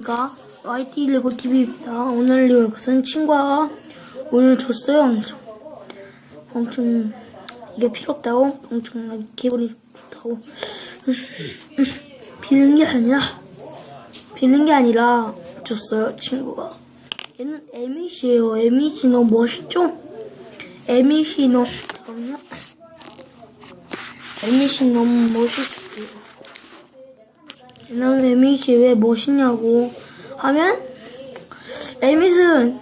안녕하십니까 YT 레고 TV입니다. 오늘 이것은 친구가 오늘 줬어요. 엄청, 엄청 이게 필요 없다고 엄청 기분이 좋다고 비는 게 아니라 비는 게 아니라 줬어요 친구가. 얘는 에미시예요. 에미시 너무 멋있죠? 에미시 너무 잠깐만요. 에미시 너무 멋있어요. 나는 에밋이 왜 멋있냐고 하면 에밋은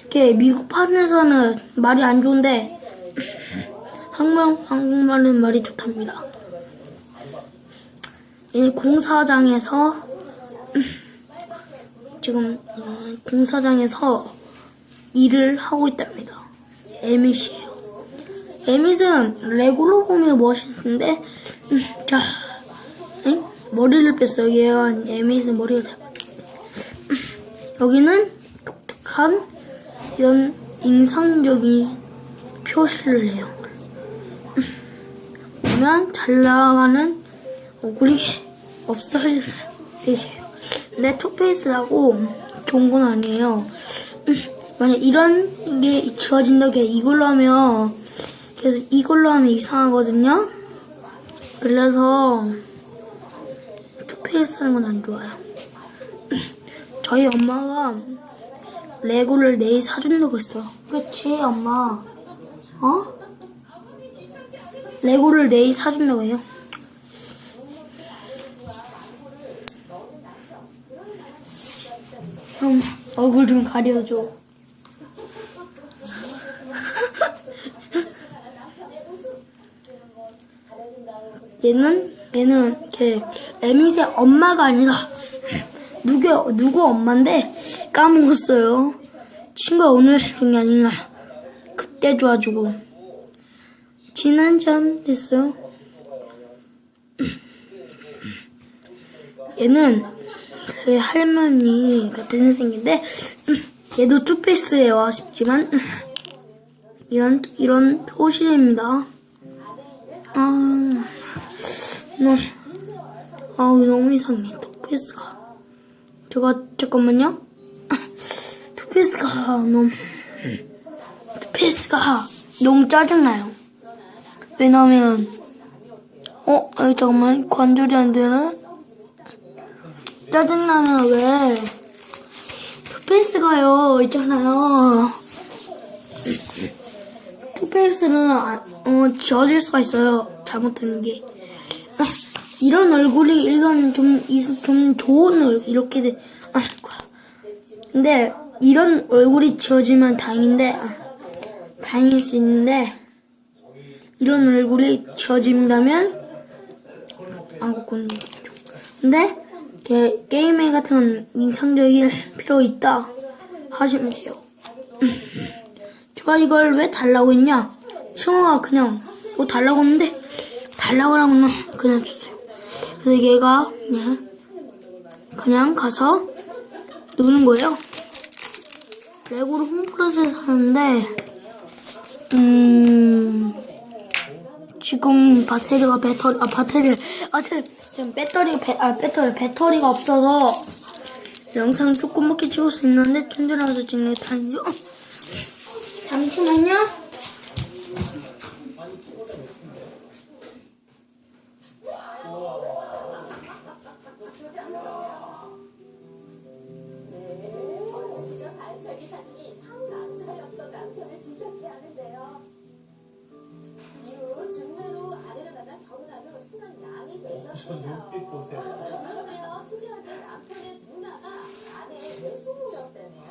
이렇게 미국판에서는 말이 안 좋은데 한국 한국말은 말이 좋답니다. 이 공사장에서 지금 어, 공사장에서 일을 하고 있답니다. 에밋이에요. 에밋은 레고로 보면 멋있는데 음, 자 응? 머리를 뺐어요. 얘가 에밋은 머리가 잘 여기는 독특한 이런 인상적인 표시를 해요. 보면 잘 나가는 얼굴이 없어질 뜻이에요. 근데 투페이스라고 좋은 건 아니에요. 만약 이런 게 지워진다고 해. 이걸로 하면 그래서 이걸로 하면 이상하거든요. 그래서 투 페이스 하는 건 안 좋아요. 저희 엄마가 레고를 내일 사준다고 했어요. 그치, 엄마? 어? 레고를 내일 사준다고 해요. 엄마, 얼굴 좀 가려줘. 얘는 얘는 이렇게 에밋의 엄마가 아니라 누구 누구 엄마인데 까먹었어요. 친구가 오늘 그게 아니라 그때 줘가지고 지난 참 됐어요. 얘는 그 할머니 같은 생긴데 얘도 투페이스예요 아쉽지만 이런 이런 표시입니다. 이상해, 투페이스가. 제가, 잠깐만요. 투페이스가 너무, 투페이스가 너무 짜증나요. 왜냐면, 어, 아니, 잠깐만, 관절이 안 되나? 짜증나면 왜, 투페이스가요, 있잖아요. 투페이스는, 아, 어, 지워질 수가 있어요. 잘못된 게. 이런 얼굴이 이건 좀, 이- 좀 좋은 얼굴, 이렇게 돼. 아, 근데 이런 얼굴이 지워지면 다행인데, 아, 다행일 수 있는데, 이런 얼굴이 지워진다면, 안 그건 좀. 근데, 게, 게임에 같은 인상적일 필요 있다 하시면 돼요. 제가 이걸 왜 달라고 했냐? 승호가 그냥 뭐 달라고 했는데, 달라고 하면 그냥 줬어요. 그래서 얘가 그냥 그냥 가서 누는 거예요. 레고로 홈플러스에서 하는데 음 지금 배터리가 배터리 아 배터리 아 지- 지금 배터리가 배, 아 배터리 배터리가 없어서 영상 조금밖에 찍을 수 있는데 충전하면서 찍는 게 다행이죠. 잠시만요. 짐작케 하는데요. 이후 중매로 아내를 만나 결혼하며 순한 양이. 눈빛 보세요. 그런데요, 특이하게 남편의 누나가 아내의 외숙모였다네요.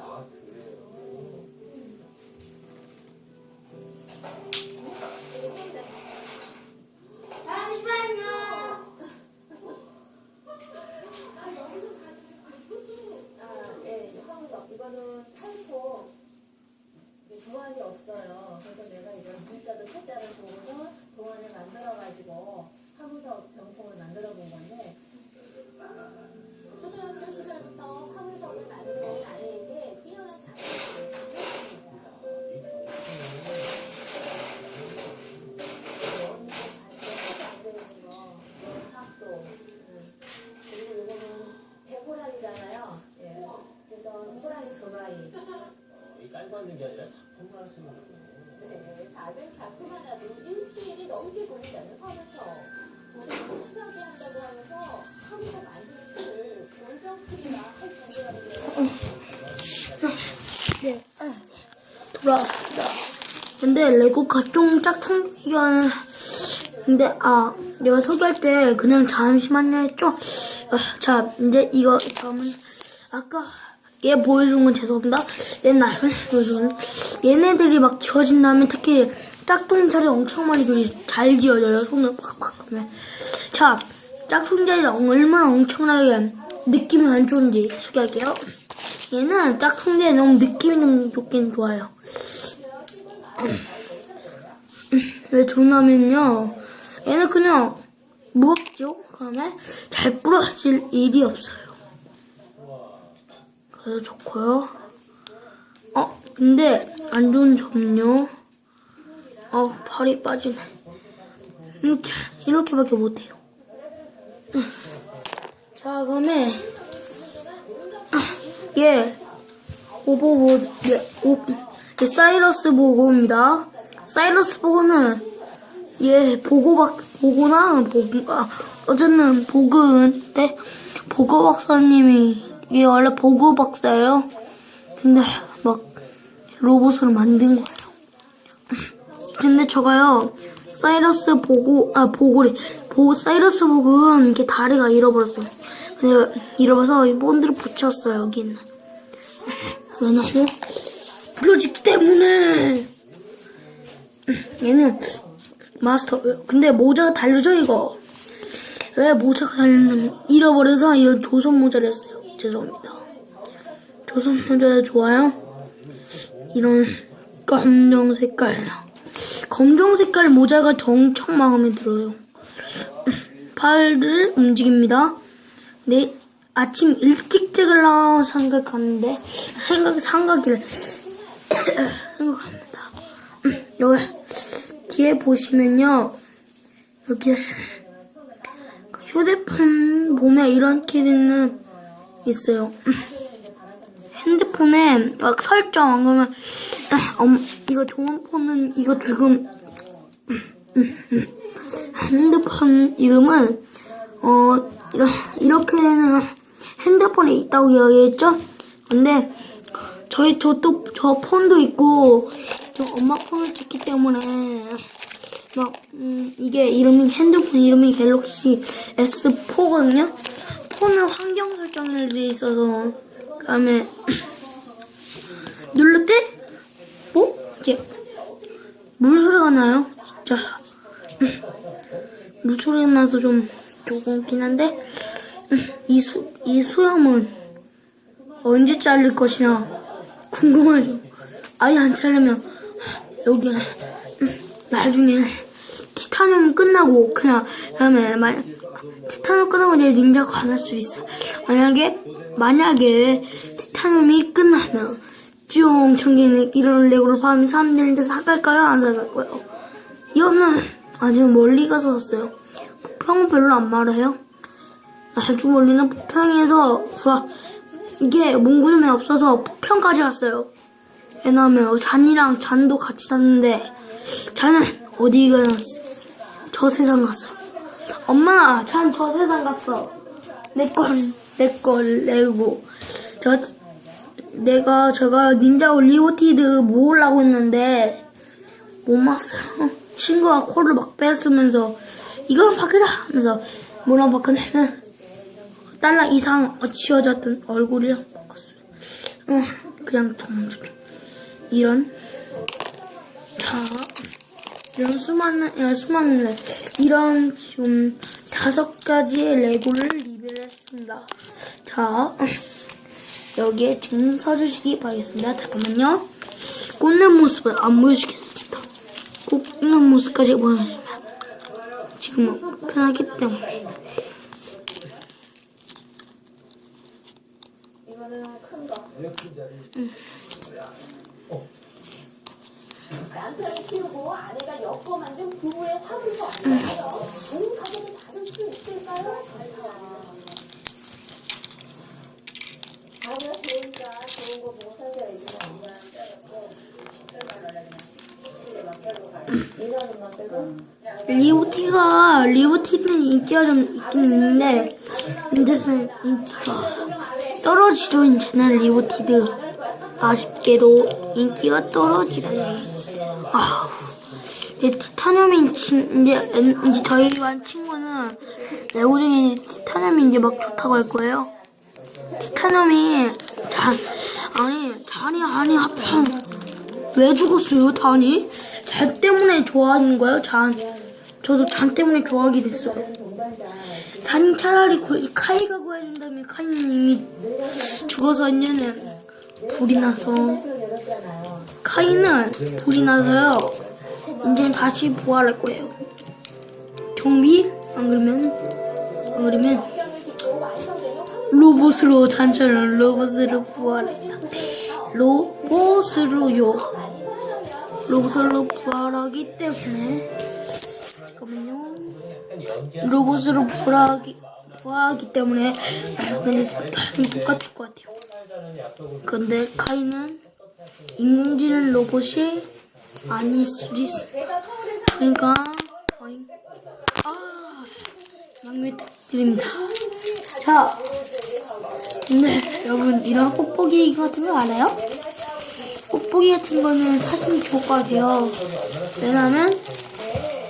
돌아왔습니다. 근데 레고 각종 짝퉁 이거는 근데 아 내가 소개할 때 그냥 잠시만요 했죠. 아, 자 이제 이거 다음은 아까 얘 보여준 건 죄송합니다. 옛날 보여준 얘네들이 막 지워진 다음에 특히 짝퉁 자리 엄청 많이 잘 지워져요. 손을 팍팍 하면 자 짝퉁 자리가 얼마나 엄청나게 느낌이 안 좋은지 소개할게요. 얘는 짝퉁대 너무 느낌이 좀 좋긴 좋아요. 왜 좋냐면요. 얘는 그냥 무겁죠? 그다음에 잘 부러질 일이 없어요. 그래서 좋고요. 어, 근데 안 좋은 점은요. 어, 팔이 빠지네. 이렇게, 이렇게밖에 못해요. 자, 그다음에 예, 오보보, 예, 오, 예, 사이러스 보고입니다. 사이러스 보고는, 예, 보고박, 보고나, 보고가, 어쨌든, 보근, 네, 보고 박사님이, 이게 원래 보고 박사예요. 근데, 막, 로봇을 만든 거예요. 근데 저가요, 사이러스 보고, 아, 보고래. 보, 사이러스 보고는 이렇게 다리가 잃어버렸어요. 근데 잃어버려서 이 본드를 붙였어요, 여기는. 왜냐면, 부러지기 때문에! 얘는, 마스터, 근데 모자가 달려져, 이거. 왜 모자가 달렸냐면, 잃어버려서 이런 조선 모자를 했어요. 죄송합니다. 조선 모자 좋아요? 이런 검정 색깔. 검정 색깔 모자가 저 엄청 마음에 들어요. 팔을 움직입니다. 네, 아침 일찍 찍으려고 생각하는데, 생각, 생각을, 생각합니다. 여기, 뒤에 보시면요, 이렇게, 휴대폰 보면 이렇게 되는, 있어요. 핸드폰에 막 설정, 그러면, 아, 엄, 이거 좋은 폰은, 이거 지금, 핸드폰 이름은 어 이렇게는 핸드폰에 있다고 이야기했죠. 근데 저희 저또 저 폰도 있고 저 엄마 폰을 찍기 때문에 막 음, 이게 이름이 핸드폰 이름이 갤럭시 S4거든요. 폰은 환경 설정을 돼 있어서 그다음에 눌렀대? 뭐? 이게 물 소리가 나요? 진짜. 물 소리가 나서 좀 조금 웃긴 한데 음, 이, 수, 이 수염은 언제 자를 것이냐 궁금하죠 아예 안 자르면 여기 음, 나중에 티타늄 끝나고 그냥 그다음에 만 티타늄 끝나고 이제 닌자가 안할수 있어요 만약에 만약에 티타늄이 끝나면 쭉 청기는 이런 레고를 파면 사람들한테 사갈까요 안 사갈까요 이거는 아주 멀리 가서 샀어요. 부평은 별로 안 말해요. 아주 멀리는 부평에서 와, 이게 문구점에 없어서 부평까지 갔어요. 왜냐면 잔이랑 잔도 같이 샀는데 잔은 어디 가어저 세상 갔어. 엄마, 잔 저 세상 갔어. 내 걸, 내걸 내고 저 내가 제가 닌자 리오티드 모으려고 했는데 못 맞어요. 친구가 코를 막 뺐으면서 이걸 바꾸자 하면서 뭐랑 바꾸냐면 달러 이상 지어졌던 얼굴이랑 바꿨어요. 어, 그냥 좀 이런 자 이런 수많은 어, 수많은 레- 이런 좀 다섯 가지의 레고를 리뷰했습니다. 자 여기에 지금 서주시기 바라겠습니다. 잠깐만요. 꽂는 모습을 안 보여주겠습니다. 꽂는 모습까지 보여주면 지금은 편하기 때문에 이거는 큰 거. 남편이 키우고 아내가 엮어 만든 부부의 화분석 아닌가요? 좋은 가격을 받을 수 있을까요? 다음에 좋으니까 좋은 거 뭐 사줘야지. 이거는만 빼고. 리오티가 리오티는 인기가 좀 있긴 있는데 이제는 인기가 떨어지죠 이제는 리오티드. 아쉽게도 인기가 떨어지다니. 아 이제 티타늄이 진- 이제 엔- 이제 저희 반 친구는 레고 중에 티타늄이 이제 막 좋다고 할 거예요. 티타늄이 자 아니 잔이 아니 하필 왜 죽었어요 잔이 잔 때문에 좋아하는 거예요 잔 저도 잔 때문에 좋아하게 됐어요. 잔 차라리 구- 카이가 구해준다면 카이는 이미 죽어서 이제는 불이 나서 카이는 불이 나서요. 이제 다시 부활할 거예요. 좀비 안 그러면 안 그러면 로봇으로 잔처럼 로봇으로 부활했다. 로봇으로요. 로봇으로 부활하기 때문에 잠깐만요. 로봇으로 부활하기 부활하기 때문에 근데 다른 똑같을 것 같아요. 근데 카이는 인공지능 로봇이 아닐 수도 있어. 그러니까. 아 양해 드립니다. 자, 근데 여러분 이런 뽁뽁이 같은 거 알아요? 뽁뽁이 같은 거는 사진이 좋을 것 같아요. 왜냐면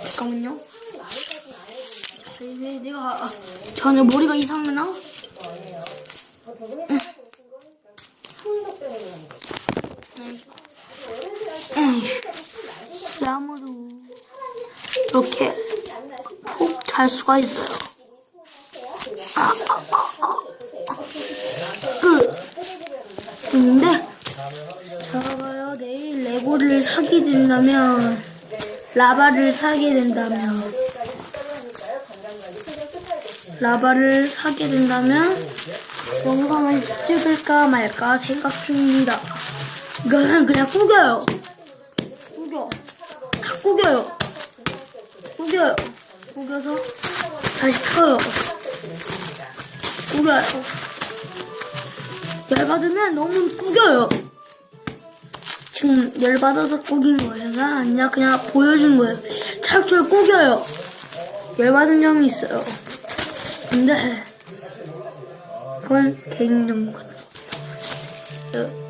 잠깐만요. 자, 왜 내가 전에 머리가 이상하나? 에이, 아무도 이렇게 푹 잘 수가 있어요. 아, 아, 아, 아. 끝. 근데 사게 된다면 라바를 사게 된다면 라바를 사게 된다면 영상을 찍을까 말까 생각 중입니다. 이거는 그냥 꾸겨요. 꾸겨. 다 꾸겨요. 꾸겨요. 꾸겨서 다시 펴요. 꾸겨요. 열받으면 너무 꾸겨요. 지금 열받아서 꾸긴 거예요. 아니라 그냥 보여준 거예요. 차라리 꾸겨요. 열받은 점이 있어요. 근데 그건 개인정보 같은 거.